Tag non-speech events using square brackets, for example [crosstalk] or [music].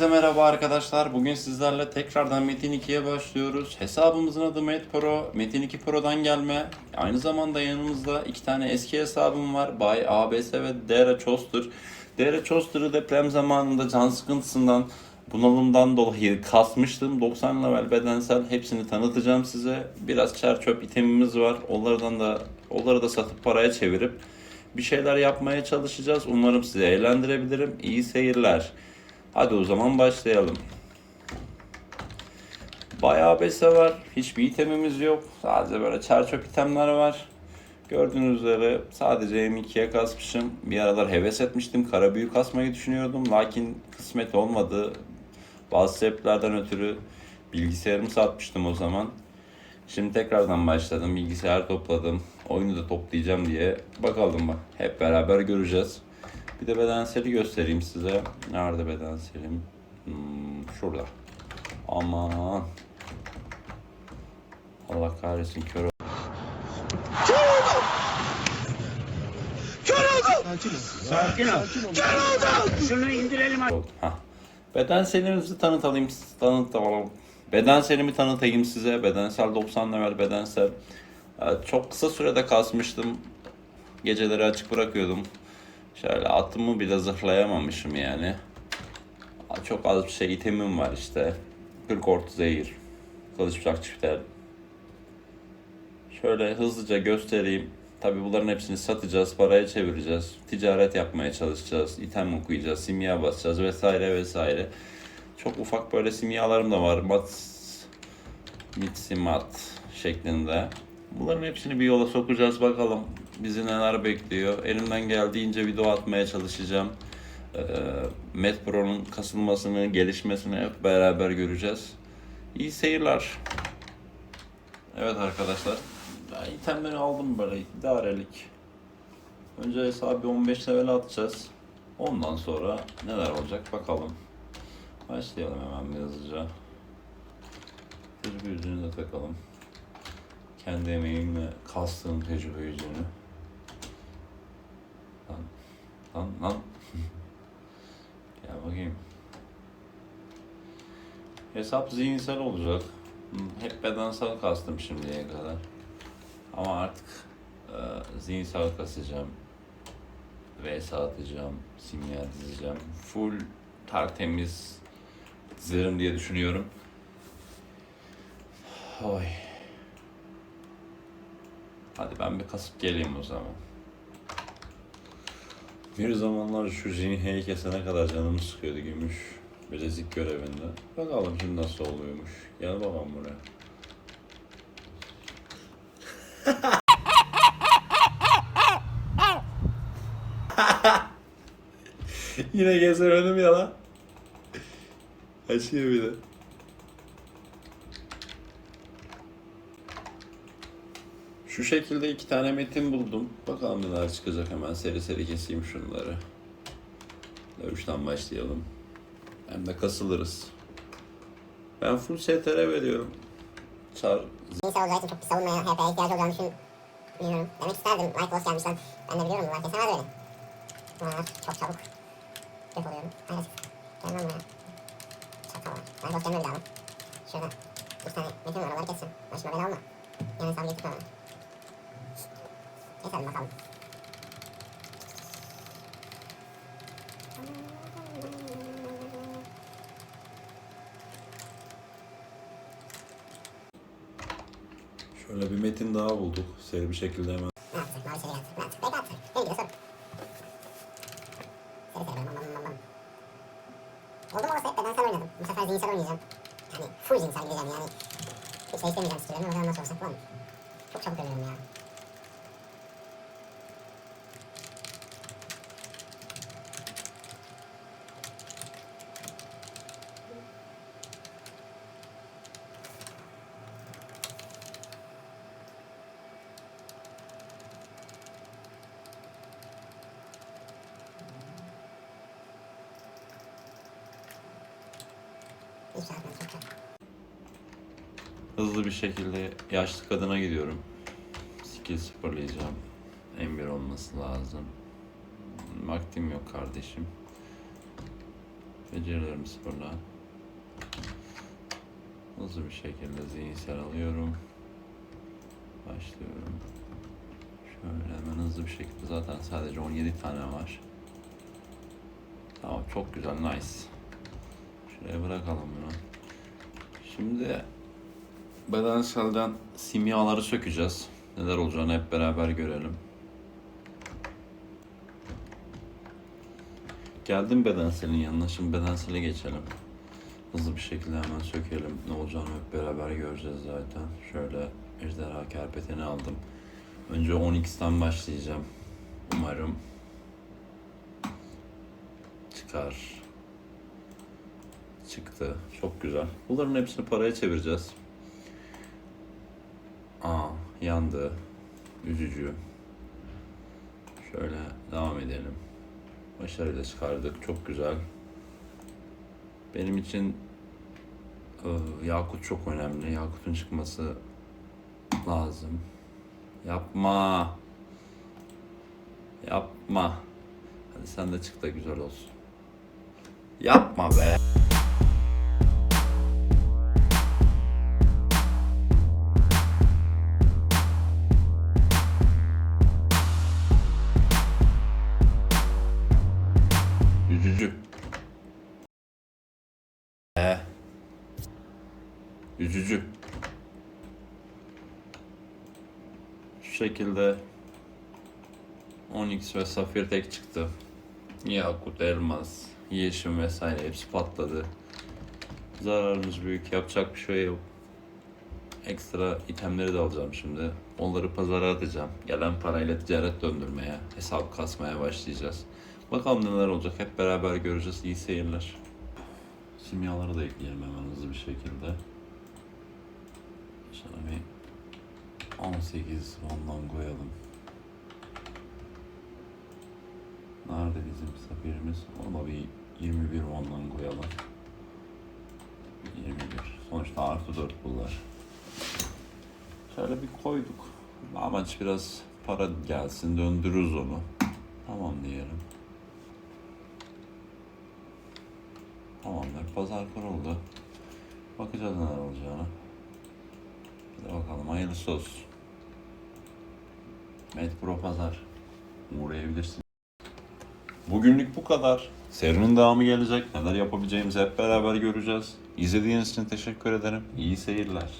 Herkese merhaba arkadaşlar. Bugün sizlerle tekrardan Metin 2'ye başlıyoruz. Hesabımızın adı Met Pro. Metin 2 Pro'dan gelme. Aynı zamanda yanımızda iki tane eski hesabım var. Bay ABS ve Dere Choster. Dere Choster'ı deprem zamanında can sıkıntısından bunalımdan dolayı kasmıştım. 90 level bedensel hepsini tanıtacağım size. Biraz çer çöp itemimiz var. Onlardan da onları da satıp paraya çevirip bir şeyler yapmaya çalışacağız. Umarım sizi eğlendirebilirim. İyi seyirler. Hadi o zaman başlayalım. Bayağı bese var. Hiçbir itemimiz yok. Sadece böyle çerçöp itemler var. Gördüğünüz üzere sadece M2'ye kasmışım. Bir aralar heves etmiştim. Kara büyü kasmayı düşünüyordum. Lakin kısmet olmadı. Bazı sebeplerden ötürü bilgisayarımı satmıştım o zaman. Şimdi tekrardan başladım. Bilgisayar topladım. Oyunu da toplayacağım diye. Bakalım bak. Hep beraber göreceğiz. Bir de bedenseli göstereyim size. Nerede bedenselim? Hmm, şurada. Aman. Allah kahretsin kör ol- Sakin ol. Şunu indirelim. Hah. Bedenselimizi tanıtalım. Tanıtalım. Bedenselimi tanıtayım size. Bedensel 90 level bedensel. Ee, Çok kısa sürede kasmıştım. Geceleri açık bırakıyordum. Şöyle atımı bile zırhlayamamışım yani. Çok az bir şey itemim var işte. 40 orta zehir. Kılıç bıçak çifter. Şöyle hızlıca göstereyim. Tabi bunların hepsini satacağız, paraya çevireceğiz. Ticaret yapmaya çalışacağız. item okuyacağız, simya basacağız vesaire vesaire. Çok ufak böyle simyalarım da var. Mat, mitsi mat şeklinde. Bunların hepsini bir yola sokacağız bakalım. Bizi neler bekliyor. Elimden geldiğince video atmaya çalışacağım. Ee, Met Pro'nun kasılmasını, gelişmesini hep beraber göreceğiz. İyi seyirler. Evet arkadaşlar. Ben itemleri aldım böyle idarelik. Önce hesabı 15 level atacağız. Ondan sonra neler olacak bakalım. Başlayalım hemen bir hızlıca. Tecrübe yüzüğünü de takalım. Kendi emeğimle kastığım tecrübe yüzüğünü. Lan, lan, lan. Gel bakayım. Hesap zihinsel olacak. Hep bedensel kastım şimdiye kadar. Ama artık e, zihinsel kasacağım. VS atacağım. Simya dizeceğim. Full tertemiz dizerim diye düşünüyorum. Oy. Hadi ben bir kasıp geleyim o zaman. Bir zamanlar şu Jinhe'yi kesene kadar canımı sıkıyordu gümüş. Bilezik görevinde. Bakalım şimdi nasıl oluyormuş. Gel bakalım buraya. [laughs] Yine gezemedim ya lan. Açıyor bir de. Şu şekilde iki tane metin buldum. Bakalım neler çıkacak hemen seri seri keseyim şunları. Dövüşten başlayalım. Hem de kasılırız. Ben full STR veriyorum. Çar Zihinsel olacağı çok bir savunmaya, HP'ye ihtiyacı olacağını düşünmüyorum. Demek isterdim. Light Loss gelmişten. Ben de biliyorum bunlar kesemez beni. Bunlar çok çabuk. Yok oluyorum. Hayır. Gelmem buraya. Şaka var. Loss gelme bir daha. Şurada. İki tane metin var. Onları kessin. Başıma bela olma. Yani hesabı getirme. Keselim bakalım. Şöyle bir metin daha bulduk. Seri bir şekilde hemen. Hep bedensel oynadım. Bu sefer zihinsel oynayacağım. Yani full zihinsel gideceğim yani. Hiç değiştirmeyeceğim skill'lerimi. O zaman nasıl olsa kullanırım. Çok çabuk ölüyorum ya. Hızlı bir şekilde yaşlı kadına gidiyorum. Skill sıfırlayacağım. M1 olması lazım. Vaktim yok kardeşim. Becerilerimi sıfırla. Hızlı bir şekilde zihinsel alıyorum. Başlıyorum. Şöyle hemen hızlı bir şekilde zaten sadece 17 tane var. Tamam çok güzel nice. Şuraya bırakalım bunu. Şimdi bedenselden simyaları sökeceğiz. Neler olacağını hep beraber görelim. Geldim bedenselin yanına. Şimdi bedensele geçelim. Hızlı bir şekilde hemen sökelim. Ne olacağını hep beraber göreceğiz zaten. Şöyle ejderha kerpeteni aldım. Önce 10x'ten başlayacağım. Umarım çıkar. Çıktı. Çok güzel. Bunların hepsini paraya çevireceğiz. Aa, yandı. Üzücü. Şöyle devam edelim. Başarıyla çıkardık. Çok güzel. Benim için e, Yakut çok önemli. Yakut'un çıkması lazım. Yapma. Yapma. Hadi sen de çık da güzel olsun. Yapma be. Üzücü. Ee. Üzücü. Şu şekilde 10x ve safir tek çıktı. Yakut, elmas, yeşim vesaire hepsi patladı. Zararımız büyük. Yapacak bir şey yok. Ekstra itemleri de alacağım şimdi. Onları pazara atacağım. Gelen parayla ticaret döndürmeye, hesap kasmaya başlayacağız. Bakalım neler olacak. Hep beraber göreceğiz. İyi seyirler. Simyaları da ekleyelim hemen hızlı bir şekilde. Şöyle bir 18 ondan koyalım. Nerede bizim safirimiz? Ona bir 21 ondan koyalım. 21. Sonuçta artı 4 bunlar. Şöyle bir koyduk. Amaç biraz para gelsin döndürürüz onu. Tamam diyelim. Tamamdır. Pazar kuruldu. Bakacağız neler olacağını. Hadi bakalım hayırlısı olsun. Med Pro Pazar. Uğrayabilirsin. Bugünlük bu kadar. Serinin devamı gelecek. Neler yapabileceğimizi hep beraber göreceğiz. İzlediğiniz için teşekkür ederim. İyi seyirler.